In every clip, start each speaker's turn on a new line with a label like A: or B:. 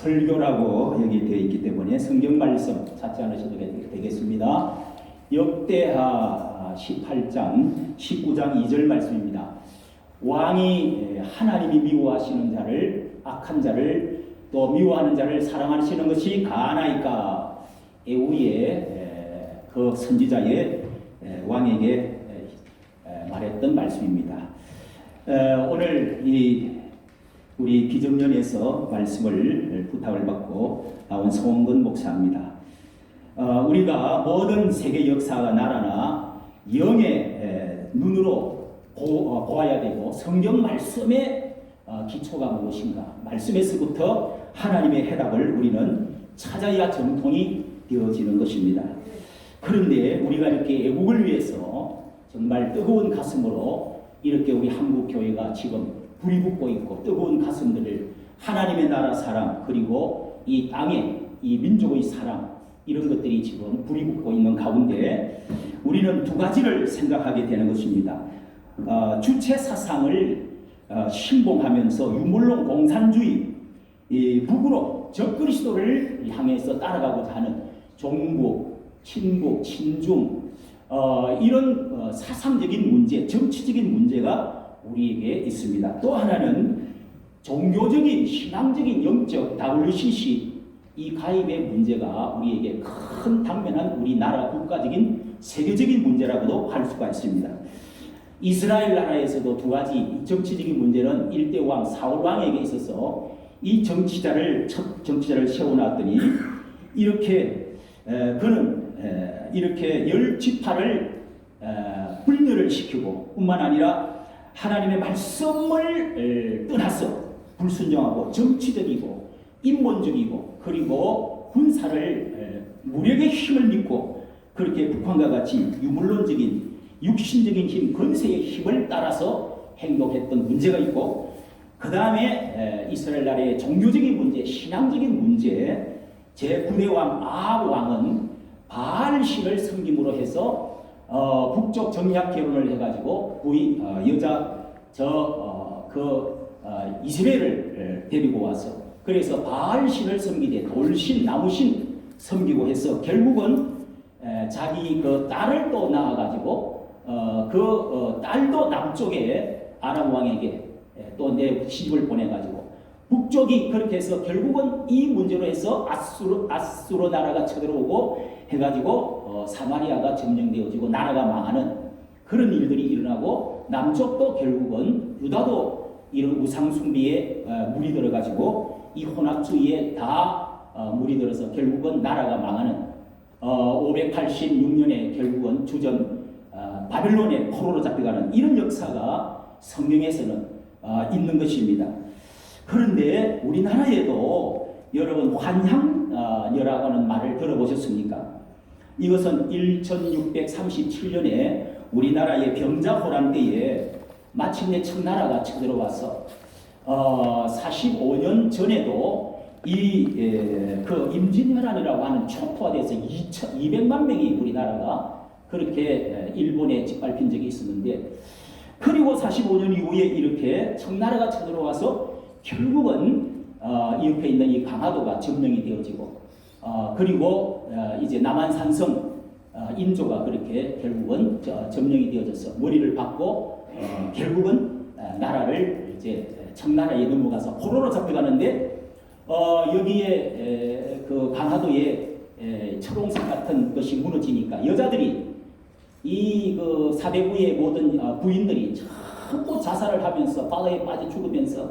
A: 설교라고 여기 되어 있기 때문에 성경 말씀 찾지 않으셔도 되겠습니다. 역대하 18장 19장 2절 말씀입니다. 왕이 하나님이 미워하시는 자를 악한 자를 또 미워하는 자를 사랑하시는 것이 가나이까 에우의 그 선지자의 왕에게 말했던 말씀입니다. 오늘 이 우리 기정년에서 말씀을 부탁을 받고 나온 송근 목사입니다. 어, 우리가 모든 세계 역사가 나라나 영의 눈으로 보, 어, 아야 되고 성경 말씀의 어, 기초가 무엇인가 말씀에서부터 하나님의 해답을 우리는 찾아야 정통이 되어지는 것입니다. 그런데 우리가 이렇게 애국을 위해서 정말 뜨거운 가슴으로 이렇게 우리 한국 교회가 지금 불이 붙고 있고 뜨거운 가슴들을 하나님의 나라 사랑 그리고 이 땅의 이 민족의 사랑 이런 것들이 지금 불이 붙고 있는 가운데 우리는 두 가지를 생각하게 되는 것입니다. 어, 주체 사상을 어, 신봉하면서 유물론 공산주의 이 북으로 적그리스도를 향해서 따라가고자 하는 종국, 친국, 친중 어, 이런 어, 사상적인 문제, 정치적인 문제가 우리에게 있습니다. 또 하나는 종교적인, 신앙적인, 영적 WCC 이 가입의 문제가 우리에게 큰 당면한 우리나라 국가적인 세계적인 문제라고도 할 수가 있습니다. 이스라엘 나라에서도 두 가지 정치적인 문제는 일대 왕 사울 왕에게 있어서 이 정치자를 첫 정치자를 세워놨더니 이렇게 에, 그는 에, 이렇게 열 지파를 분열을 시키고 뿐만 아니라 하나님의 말씀을 떠나서 불순종하고 정치적이고 인본적이고 그리고 군사를 무력의 힘을 믿고 그렇게 북한과 같이 유물론적인 육신적인 힘, 건세의 힘을 따라서 행동했던 문제가 있고 그 다음에 이스라엘 나라의 종교적인 문제, 신앙적인 문제 제9대 왕 아합 왕은 바알 신을 섬김으로 해서 어, 북쪽 정략 결혼을 해가지고 부인 어, 여자 저그 어, 어, 이스라엘을 데리고 와서 그래서 바알 신을 섬기되 돌신 나무신 섬기고 해서 결국은 에, 자기 그 딸을 또 낳아가지고 어, 그 어, 딸도 남쪽에 아람 왕에게 또 내 시집을 보내가지고 북쪽이 그렇게 해서 결국은 이 문제로 해서 아수르 아수르 나라가 쳐들어오고 해가지고 어, 사마리아가 점령되어지고 나라가 망하는 그런 일들이 일어나고 남쪽도 결국은 유다도 이런 우상 숭배에 어, 물이 들어가지고 이 혼합주의에 다 어, 물이 들어서 결국은 나라가 망하는 어, 586년에 결국은 주전 어, 바빌론의 포로로 잡혀가는 이런 역사가 성경에서는 어, 있는 것입니다. 그런데 우리나라에도 여러분 환향여라고 하는 말을 들어보셨습니까? 이것은 1637년에 우리나라의 병자호란 때에 마침내 청나라가 쳐들어와서 어, 45년 전에도 이그 임진왜란이라고 하는 촉포화 돼서 200만 명이 우리나라가 그렇게 일본에 짓밟힌 적이 있었는데 그리고 45년 이후에 이렇게 청나라가 쳐들어와서 결국은 어, 옆에 있는 이 강화도가 점령이 되어지고 어, 그리고 어, 이제 남한 산성 어, 인조가 그렇게 결국은 점령이 되어져서 머리를 받고 어, 결국은 어, 나라를 이제 청나라에 넘어가서 포로로 잡혀가는데 어, 여기에 에, 그 강화도에 에, 철옹성 같은 것이 무너지니까 여자들이 이 그 사대부의 모든 어, 부인들이 전부 자살을 하면서 바다에 빠져 죽으면서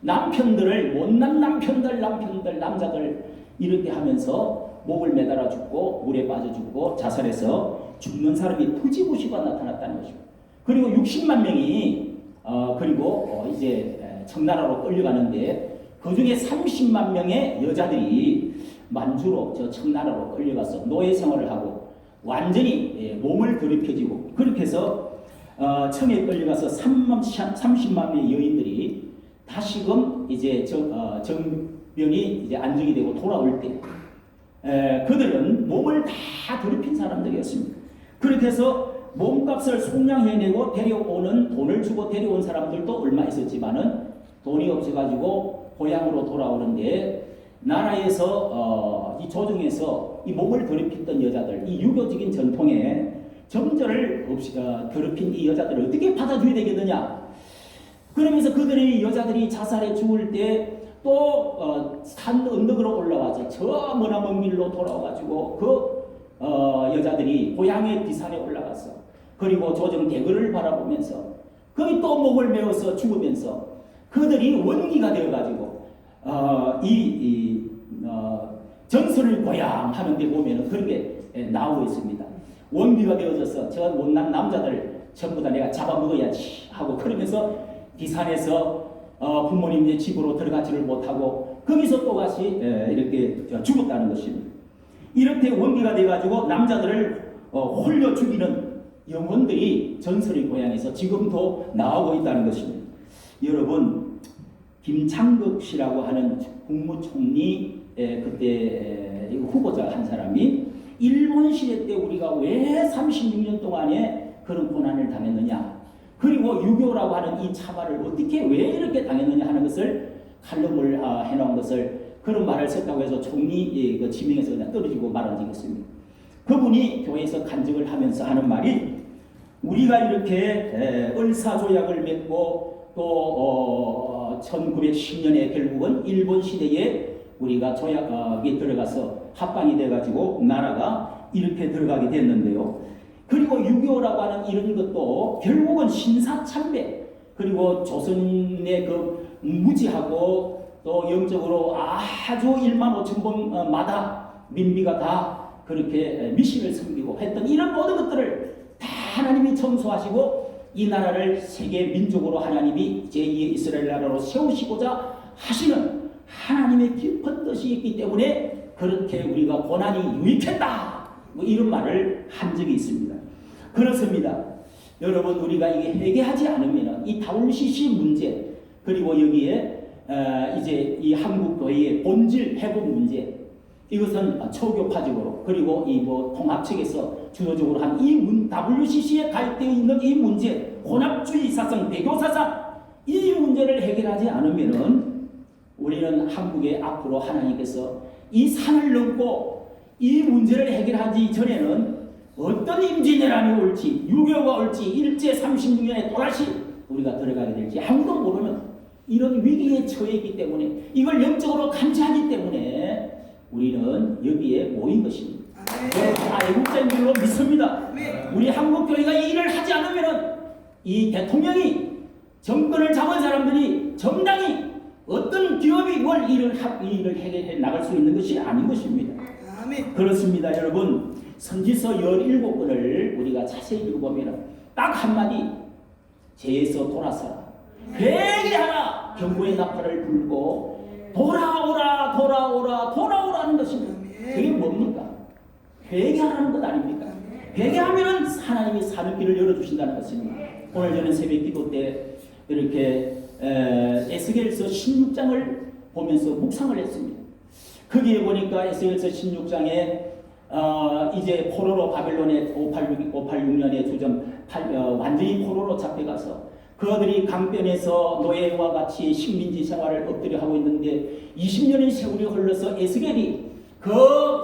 A: 남편들을 못난 남편들 남편들 남자들 이렇게 하면서 목을 매달아 죽고 물에 빠져 죽고 자살해서 죽는 사람이 부지부시가 나타났다는 것입니다. 그리고 60만 명이 어 그리고 어 이제 청나라로 끌려가는데 그 중에 30만 명의 여자들이 만주로 저 청나라로 끌려가서 노예 생활을 하고 완전히 예, 몸을 더럽혀지고 그렇게 해서 어 청에 끌려가서 3만, 30만 명의 여인들이 다시금 이제 정, 어, 정 병이 이제 안정이 되고 돌아올 때 에, 그들은 몸을 다 더럽힌 사람들이었습니다. 그렇게 해서 몸값을 속량해내고 데려오는 돈을 주고 데려온 사람들도 얼마 있었지만은 돈이 없어가지고 고향으로 돌아오는데 나라에서 어, 이 조정에서 이 목을 더럽혔던 여자들, 이 유교적인 전통에 정절을 없이 어, 더럽힌 이 여자들을 어떻게 받아줘야 되겠느냐? 그러면서 그들이 여자들이 자살해 죽을 때 또 어, 산 언덕으로 올라와서 저 머나먼 길로 돌아와가지고 그 어, 여자들이 고향의 비산에 올라가서 그리고 조정 대거를 바라보면서 거기 또 목을 메어서 죽으면서 그들이 원기가 되어가지고 어, 이, 이 어, 전설을 고향 하는 데 보면은 그런 게 예, 나오고 있습니다. 원기가 되어져서 저 못난 남자들 전부 다 내가 잡아먹어야지 하고 그러면서 비산에서 어, 부모님의 집으로 들어가지를 못하고 거기서 또다시 예, 이렇게 죽었다는 것입니다. 이렇게 원기가 돼가지고 남자들을 어, 홀려 죽이는 영혼들이 전설의 고향에서 지금도 나오고 있다는 것입니다. 여러분 김창극 씨라고 하는 국무총리 에, 그때 에, 후보자 한 사람이 일본 시대 때 우리가 왜 36년 동안에 그런 고난을 당했느냐 그리고 유교라고 하는 이 차별을 어떻게 왜 이렇게 당했느냐 하는 것을 칼럼을 아, 해놓은 것을 그런 말을 썼다고 해서 총리 예, 그 지명에서 그냥 떨어지고 있습니다. 그분이 교회에서 간증을 하면서 하는 말이 우리가 이렇게 에, 을사조약을 맺고 또 어, 1910년에 결국은 일본 시대에 우리가 조약에 들어가서 합방이 돼가지고 나라가 이렇게 들어가게 됐는데요. 그리고 유교라고 하는 이런 것도 결국은 신사참배 그리고 조선의 그 무지하고 또 영적으로 아주 1만 5천 번마다 민비가 다 그렇게 미신을 섬기고 했던 이런 모든 것들을 다 하나님이 청소하시고 이 나라를 세계 민족으로 하나님이 제2의 이스라엘 나라로 세우시고자 하시는 하나님의 깊은 뜻이 있기 때문에 그렇게 우리가 고난이 유익했다. 뭐 이런 말을 한 적이 있습니다. 그렇습니다. 여러분 우리가 이게 해결하지 않으면 이 WCC 문제 그리고 여기에 어, 이제 이 한국 교회의 본질 회복 문제 이것은 초교파적으로 그리고 이뭐 통합 측에서 주도적으로 한이 WCC에 가입되어 있는 이 문제 혼합주의 사상 배교 사상 이 문제를 해결하지 않으면은 우리는 한국의 앞으로 하나님께서 이 산을 넘고 이 문제를 해결하기 전에는 어떤 임진왜란이 올지 유교가 올지 일제 36년에 또다시 우리가 들어가게 될지 아무도 모르는 이런 위기에 처해 있기 때문에 이걸 영적으로 감지하기 때문에 우리는 여기에 모인 것입니다. 다 애국자인 줄로 믿습니다. 우리 한국 교회가 이 일을 하지 않으면 이 대통령이 정권을 잡은 사람들이 정당이 어떤 기업이 뭘 일을 이 일을 해결해 나갈 수 있는 것이 아닌 것입니다. 그렇습니다, 여러분. 선지서 17권을 우리가 자세히 읽어보면 딱 한마디 죄에서 돌아서라. 회개하라. 경고의 나팔을 불고 돌아오라, 돌아오라, 돌아오라는 것입니다. 그게 뭡니까? 회개하라는 것 아닙니까? 회개하면 하나님이 사는 길을 열어주신다는 것입니다. 오늘 저는 새벽 기도 때 이렇게 에, 에스겔서 16장을 보면서 묵상을 했습니다. 거기에 보니까 에스겔서 16장에 어, 이제 포로로 바벨론에 586, 586년에 주점 팔- 어, 완전히 포로로 잡혀가서 그들이 강변에서 노예와 같이 식민지 생활을 엎드려 하고 있는데 20년의 세월이 흘러서 에스겔이 그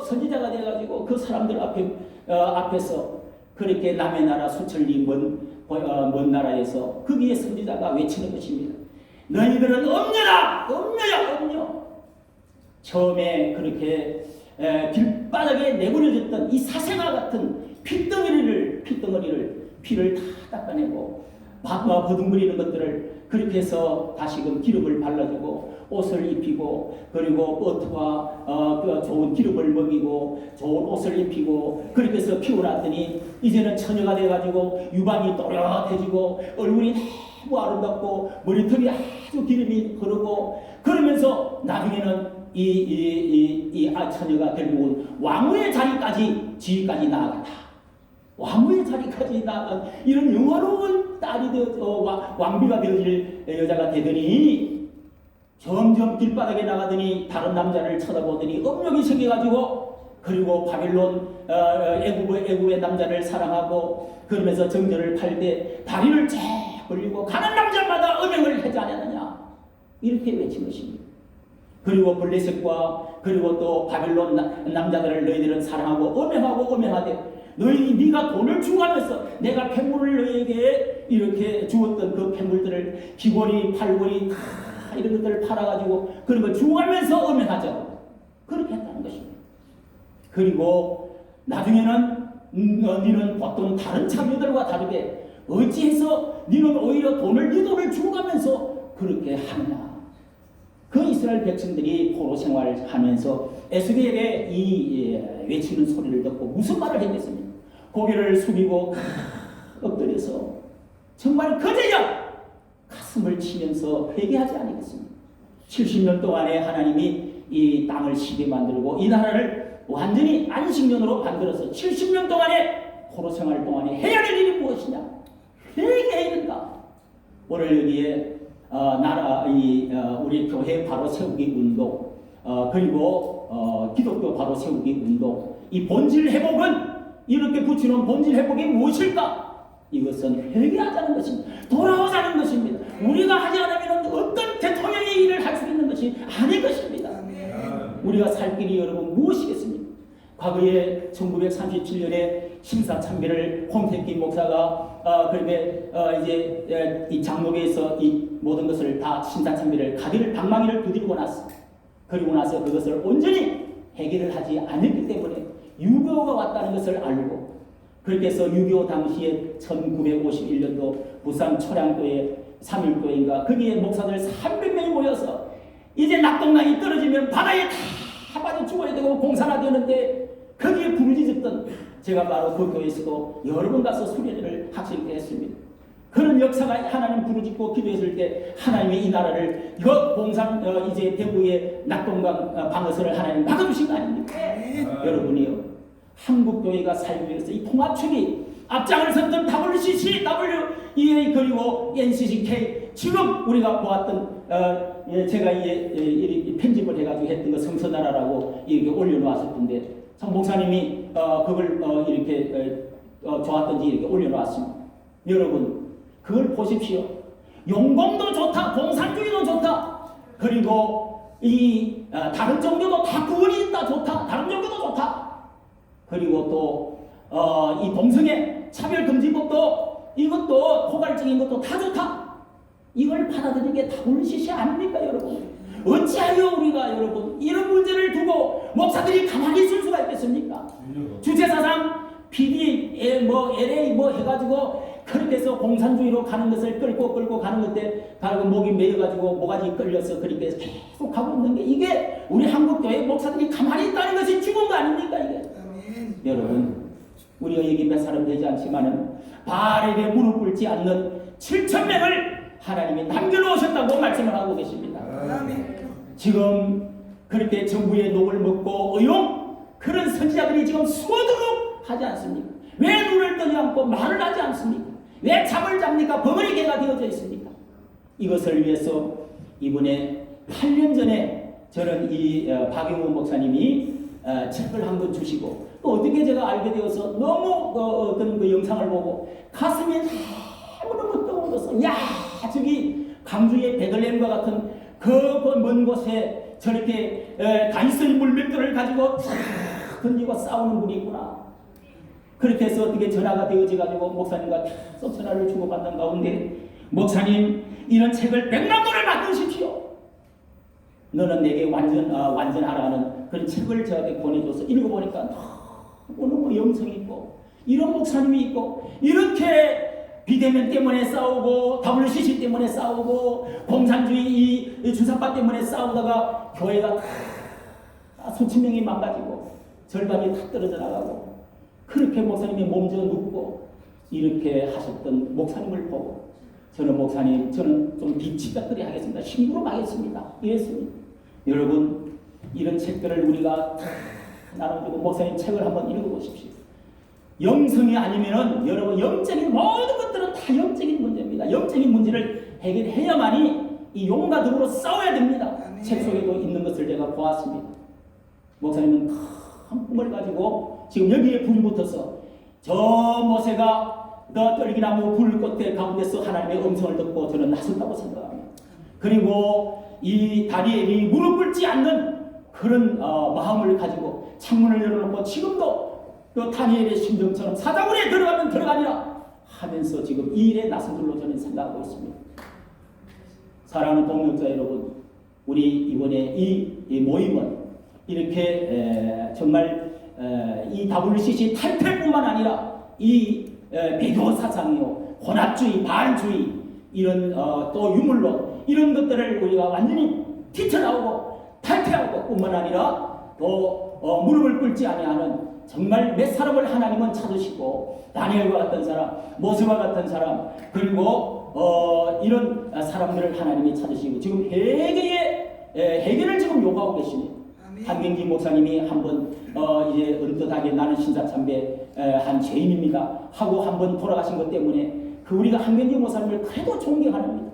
A: 선지자가 돼가지고 그 사람들 앞에 어, 앞에서 그렇게 남의 나라 수천리 먼, 어, 먼 나라에서 거기에 선지자가 외치는 것입니다. 너희들은 엄녀다, 엄녀야, 엄녀. 처음에 그렇게 에, 길바닥에 내버려졌던 이 사생아 같은 핏덩어리를 핏덩어리를 피를 다 닦아내고 밥과 버둥거리는 것들을 그렇게 해서 다시금 기름을 발라주고 옷을 입히고 그리고 버터와 어, 그 좋은 기름을 먹이고 좋은 옷을 입히고 그렇게 해서 키워놨더니 이제는 처녀가 돼가지고 유방이 또렷해지고 얼굴이 너무 아름답고 머리털이 아주 기름이 흐르고 그러면서 나중에는 이, 이, 이, 이 아, 처녀가 결국은 왕후의 자리까지 지위까지 나아갔다. 왕후의 자리까지 나아간 이런 영화로운 딸이 되어 어, 와- 왕비가 되어질 여자가 되더니 점점 길바닥에 나가더니 다른 남자를 쳐다보더니 업력이 생겨가지고 그리고 바벨론 어, 어, 애굽의 애굽의 남자를 사랑하고 그러면서 정절을 팔 때 다리를 쫙 벌리고 가는 남자마다 음행을 하지 않았느냐 이렇게 외친 것입니다. 그리고 블레셋과 그리고 또 바빌론 나- 남자들을 너희들은 사랑하고 엄행하고 엄행하되 너희 네가 돈을 주고하면서 내가 폐물을 너희에게 이렇게 주었던 그 폐물들을 귀걸이 팔걸이 다 이런 것들을 팔아가지고 그런 걸 주고하면서 엄행하자고 그렇게 했다는 것입니다. 그리고 나중에는 음, 어, 보통 다른 참여들과 다르게 어찌해서 너는 오히려 돈을 네 돈을 주고가면서 그렇게 하느냐 그 이스라엘 백성들이 포로 생활하면서 에스겔의 이 예, 외치는 소리를 듣고 무슨 말을 했겠습니까? 고개를 숙이고 엎드려서 정말 그제야 가슴을 치면서 회개하지 않겠습니까? 70년 동안에 하나님이 이 땅을 시게 만들고 이 나라를 완전히 안식년으로 만들어서 70년 동안에 포로 생활 동안에 해야 될 일이 무엇이냐? 회개해야 된다. 오늘 여기에 어, 나라 이 어, 우리 교회 바로 세우기 운동 어, 그리고 어, 기독교 바로 세우기 운동 이 본질 회복은 이렇게 붙이는 본질 회복이 무엇일까? 이것은 회개하자는 것입니다. 돌아오자는 것입니다. 우리가 하지 않으면 어떤 대통령의 일을 할 수 있는 것이 아닐 것입니다. 우리가 살 길이 여러분 무엇이겠습니까? 과거에 1937년에 심사참배를 홍택기 목사가 어, 그런데 어, 이제 에, 이 장로교에서 이 모든 것을 다 심사참배를 가기를 방망이를 두드리고 났어. 그리고 나서 그것을 온전히 해결을 하지 않았기 때문에 유교가 왔다는 것을 알고 그렇게 해서 유교 당시에 1951년도 부산 초량교회 3일교회인가 거기에 목사들 300명이 모여서 이제 낙동강이 떨어지면 바다에 다 빠져 죽어야 되고 공사가 되는데 거기에 부르짖었던 제가 바로 그 교회에서도 여러 번 가서 수련회를 학생때 했습니다. 그런 역사가 하나님 부르짖고 기도했을 때 하나님이 이 나라를 이거 공산 어, 이제 대구의 낙동강 어, 방어선을 하나님 막아주신 거 아닙니까? 여러분이요 한국 교회가 살기 위해서 이 통합축이 앞장을 섰던 WCC, WEA 그리고 NCCK 지금 우리가 보았던 어, 예, 제가 이, 이, 이 편집을 해가지고 했던 거 성서나라라고 이렇게 올려놓았었던데 참 목사님이 어, 그걸 어, 이렇게 어, 어, 좋았던지 이렇게 올려놓았습니다. 여러분 그걸 보십시오. 용공도 좋다, 공산주의도 좋다. 그리고 이 어, 다른 종교도 다 구원이 있다 좋다. 다른 종교도 좋다. 그리고 또 어, 이 동성애 차별금지법도 이것도 포괄적인 것도 다 좋다. 이걸 받아들이게 다불시시 아닙니까 여러분? 어찌하여 우리가 여러분 이런 문제를 두고 목사들이 가만히 있을 수가 있겠습니까? 주체사상 PD 뭐 LA 뭐 해가지고 그렇게 해서 공산주의로 가는 것을 끌고 끌고 가는 건데 바로 목이 메여가지고 모가지 끌려서 그렇게 계속 가고 있는 게 이게 우리 한국 교회 목사들이 가만히 있다는 것이 죽은 거 아닙니까 이게? 여러분 우리가 여기 몇 사람 되지 않지만은 바알에게 무릎 꿇지 않는 7천 명을 하나님이 남겨놓으셨다고 말씀을 하고 계십니다. 지금 그렇게 정부의 녹을 먹고 의용 그런 선지자들이 지금 수어도록 하지 않습니까? 왜 눈을 뜨지 않고 말을 하지 않습니까? 왜 잠을 잡니까? 버거리개가 되어져 있습니까? 이것을 위해서 이번에 8년 전에 저는 이 어, 박영호 목사님이 어, 책을 한 권 주시고 또 어떻게 제가 알게 되어서 너무 어, 어떤 그 영상을 보고 가슴이 너무너무 떠오르서 야 저기 강주의 베들레헴과 같은 그먼 곳에 저렇게 에, 다이슨 물맷돌을 가지고 탁 던지고 싸우는 분이 있구나. 그렇게 해서 어떻게 전화가 되어져 가지고 목사님과 계속 전화를 주고받는 가운데 목사님 이런 책을 백만 권을 만드십시오. 너는 내게 완전 어, 완전하라는 그런 책을 저에게 보내줘서 읽어보니까 너무 영성 있고 이런 목사님이 있고 이렇게 비대면 때문에 싸우고 WCC 때문에 싸우고 공산주의 이, 이 주사파 때문에 싸우다가 교회가 다 수천 명이 망가지고 절반이 다 떨어져 나가고 그렇게 목사님이 몸져 눕고 이렇게 하셨던 목사님을 보고 저는 목사님 저는 좀 뒷치각거리 하겠습니다. 심부름 하겠습니다. 이랬습니다. 여러분 이런 책들을 우리가 다 나눠주고 목사님 책을 한번 읽어보십시오. 영성이 아니면은 여러분 영적인 모든 것들은 다 영적인 문제입니다. 영적인 문제를 해결해야만이 이 용과 덕으로 싸워야 됩니다. 책 속에도 있는 것을 제가 보았습니다. 목사님은 큰 꿈을 가지고 지금 여기에 불이 붙어서 저 모세가 너 떨기나무 불 끝에 가운데서 하나님의 음성을 듣고 저는 나섰다고 생각합니다. 그리고 이 다니엘이 무릎 꿇지 않는 그런 어, 마음을 가지고 창문을 열어놓고 지금도 그 다니엘의 심정처럼 사자굴에 들어가면 들어가니라 하면서 지금 이 일에 나선 줄로 저는 생각하고 있습니다. 사랑하는 동역자 여러분, 우리 이번에 이, 이 모임은 이렇게 에, 정말 에, 이 WCC 탈퇴뿐만 아니라 이 에, 배교 사상이요, 혼합주의, 바알주의 이런 어, 또 유물론 이런 것들을 우리가 완전히 뛰쳐나오고 탈퇴하고 뿐만 아니라 또 어, 무릎을 꿇지 아니하는 정말 몇 사람을 하나님은 찾으시고 다니엘과 같은 사람, 모세와 같은 사람 그리고 어, 이런 사람들을 하나님이 찾으시고 지금 해계의 에, 해계를 지금 요구하고 계십니다. 한경기 목사님이 한번 어, 이제 은뜻하게 나는 신사참배 에, 한 죄인입니다 하고 한번 돌아가신 것 때문에 그 우리가 한경기 목사님을 그래도 존경합니다.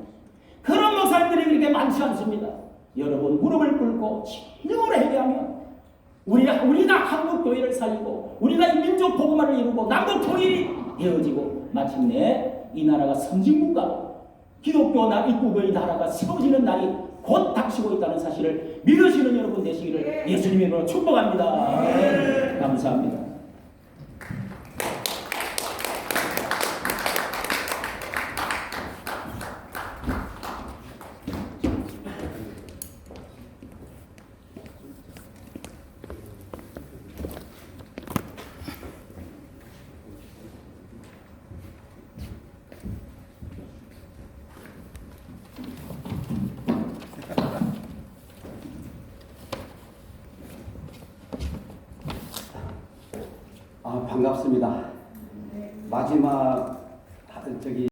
A: 그런 목사님들이 그렇게 많지 않습니다. 여러분 무릎을 꿇고 진정으로 회개하면 우리가 우리가 한국 교회를 살리고 우리가 이 민족 복음화를 이루고 남북 통일이 되어지고 마침내 이 나라가 선진국가로 기독교 나 입국의 나라가 세워지는 날이 곧 닥치고 있다는 사실을 믿으시는 여러분 되시기를 예수님의 이름으로 축복합니다. 네, 감사합니다.
B: 아 반갑습니다. 마지막